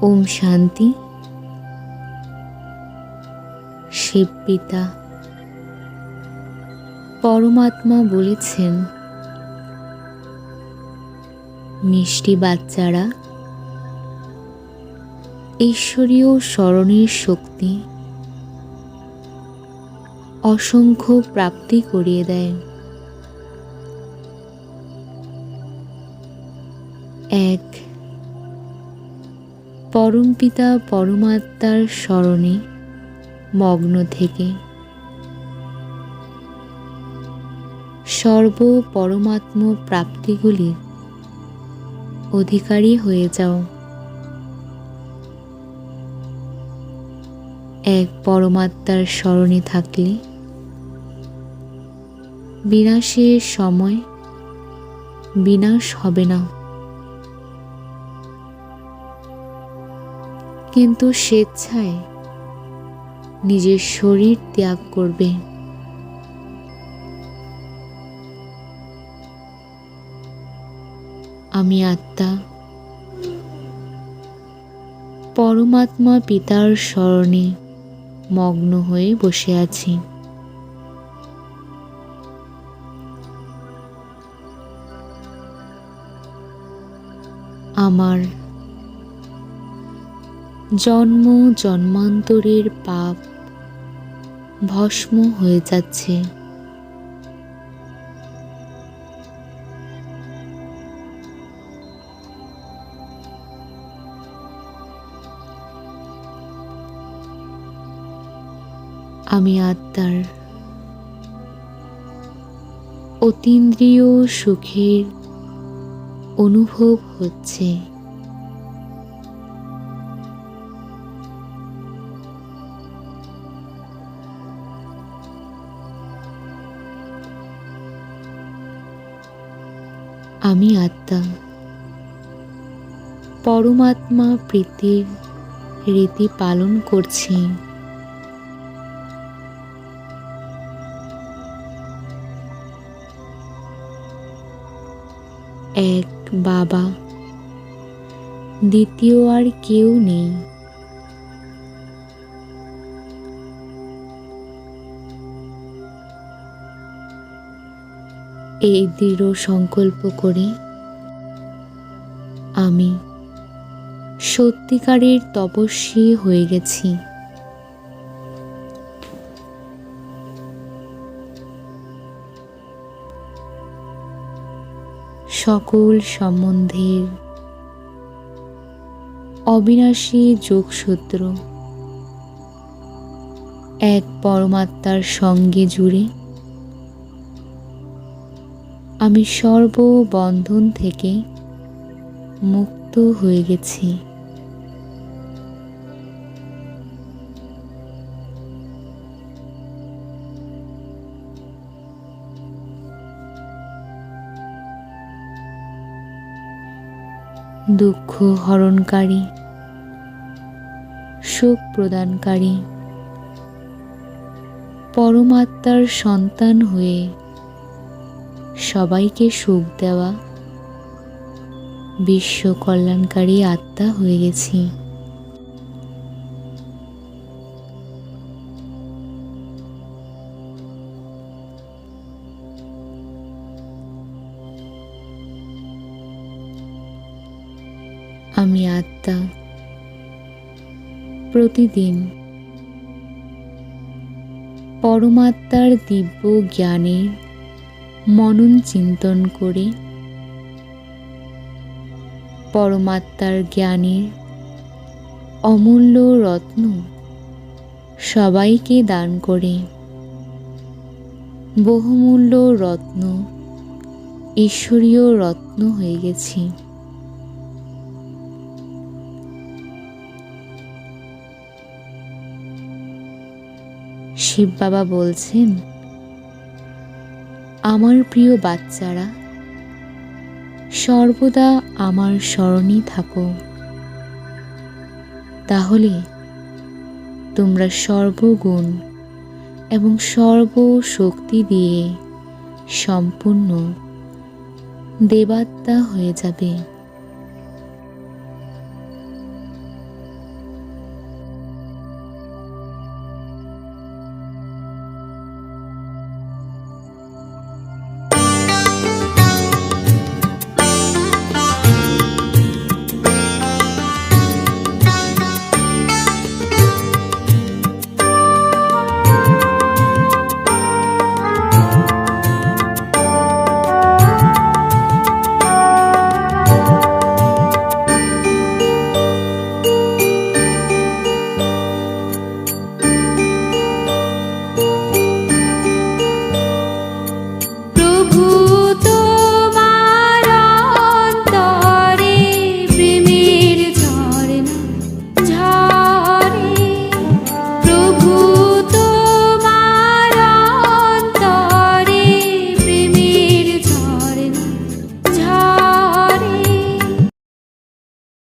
ওম শান্তি। শিব পিতা, পরমাত্মা বলেছেন, মিষ্টি বাচ্চারা, ঈশ্বরীয় স্মরণের শক্তি অসংখ্য প্রাপ্তি করিয়ে দেয়। এক পরমপিতা পরমাত্মার স্মরণে মগ্ন থেকে। সর্ব পরমাত্ম প্রাপ্তিগুলির অধিকারী হয়ে যাও। এক পরমাত্মার স্মরণে থাকলে বিনাশের সময় বিনাশ হবে না। কিন্তু স্বেচ্ছায় নিজের শরীর ত্যাগ করবে। আমি আত্মা। পরমাত্মা পিতার স্মরণে মগ্ন হয়ে বসে আছি। আমার জন্ম জন্মান্তরের পাপ ভস্ম হয়ে যাচ্ছে। আমি আত্মার অতীন্দ্রিয় সুখের অনুভব হচ্ছে। আমি আত্মা। পরমাত্মা প্রীতির রীতি পালন করছি। এক বাবা। দ্বিতীয় আর কেউ নেই। এই দৃঢ় সংকল্প করে আমি সত্যিকারের তপস্বী হয়ে গেছি। সকল সম্বন্ধের অবিনাশী যোগসূত্র এক পরমাত্মার সঙ্গে জুড়ে আমি সর্ববন্ধন থেকে মুক্ত হয়ে গেছি। দুঃখ হরণকারী সুখ প্রদানকারী পরমাত্মার সন্তান হয়ে সবাইকে সুখ দেওয়া। বিশ্ব কল্যাণকারী আত্মা হয়ে গেছি। আমি আত্মা। প্রতিদিন পরমাত্মার দিব্য জ্ঞানের মনন চিন্তন করে। পরমাত্মার জ্ঞানের অমূল্য রত্ন সবাইকে দান করে। বহুমূল্য রত্ন, ঈশ্বরীয় রত্ন হয়ে গেছি। শিব বাবা বলছেন আমার প্রিয় বাচ্চারা, সর্বদা আমার স্মরণে থাকো। তাহলে তোমরা সর্বগুণ এবং সর্বশক্তি দিয়ে সম্পূর্ণ দেবাত্মা হয়ে যাবে।